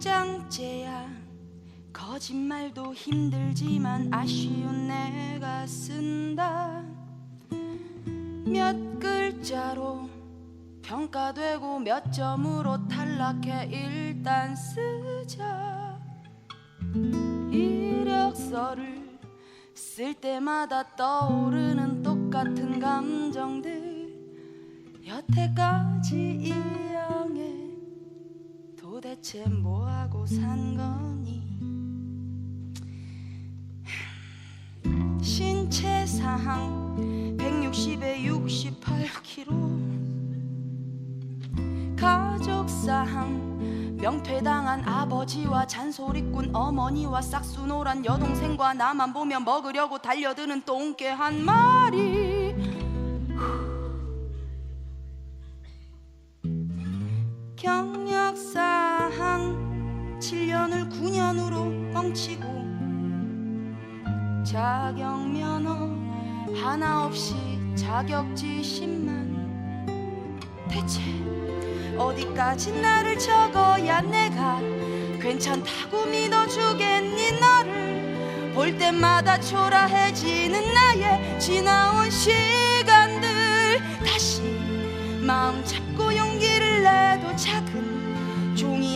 장째야. 거짓말도 힘들지만 아쉬운 내가 쓴다. 몇 글자로 평가되고 몇 점으로 탈락해 일단 쓰자. 이력서를 쓸 때마다 떠오르는 똑같은 감정들. 여태까지 이 양에 도 대체 뭐하고 산 거니? 신체 사항 160에 68kg 가족 사항 명퇴당한 아버지와 잔소리꾼 어머니와 싹수노란 여동생과 나만 보면 먹으려고 달려드는 똥개 한 마리. 경 9년으로 멈추고 자격 면허 하나 없이 자격지 10만 대체 어디까지 나를 적어야 내가 괜찮다고 믿어주겠니 너를? 볼 때마다 초라해지는 나의 지나온 시간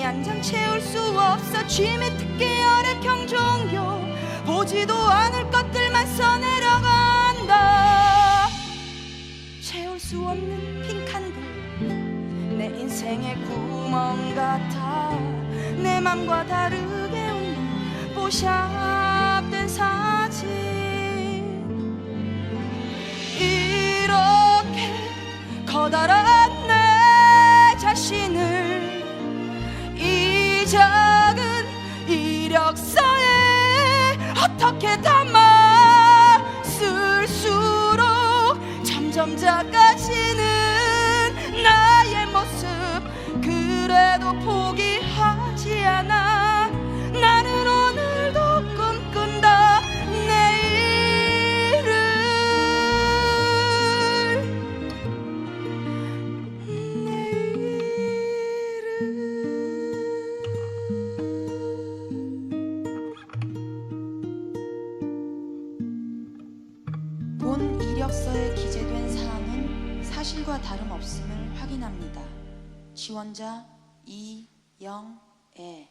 한장 채울 수 없어 취미 특기열의 경종요. 보지도 않을 것들만 써내려간다. 채울 수 없는 빈 칸들 내 인생의 구멍 같아. 내 맘과 다르게 웃는 뽀샵된 사진. 이렇게 커다란 이력서에 어떻게 담아 쓸수록 점점 작아지는 나의 모습. 그래도 포기하지 않아 이력서에 기재된 사항은 사실과 다름없음을 확인합니다. 지원자 이영애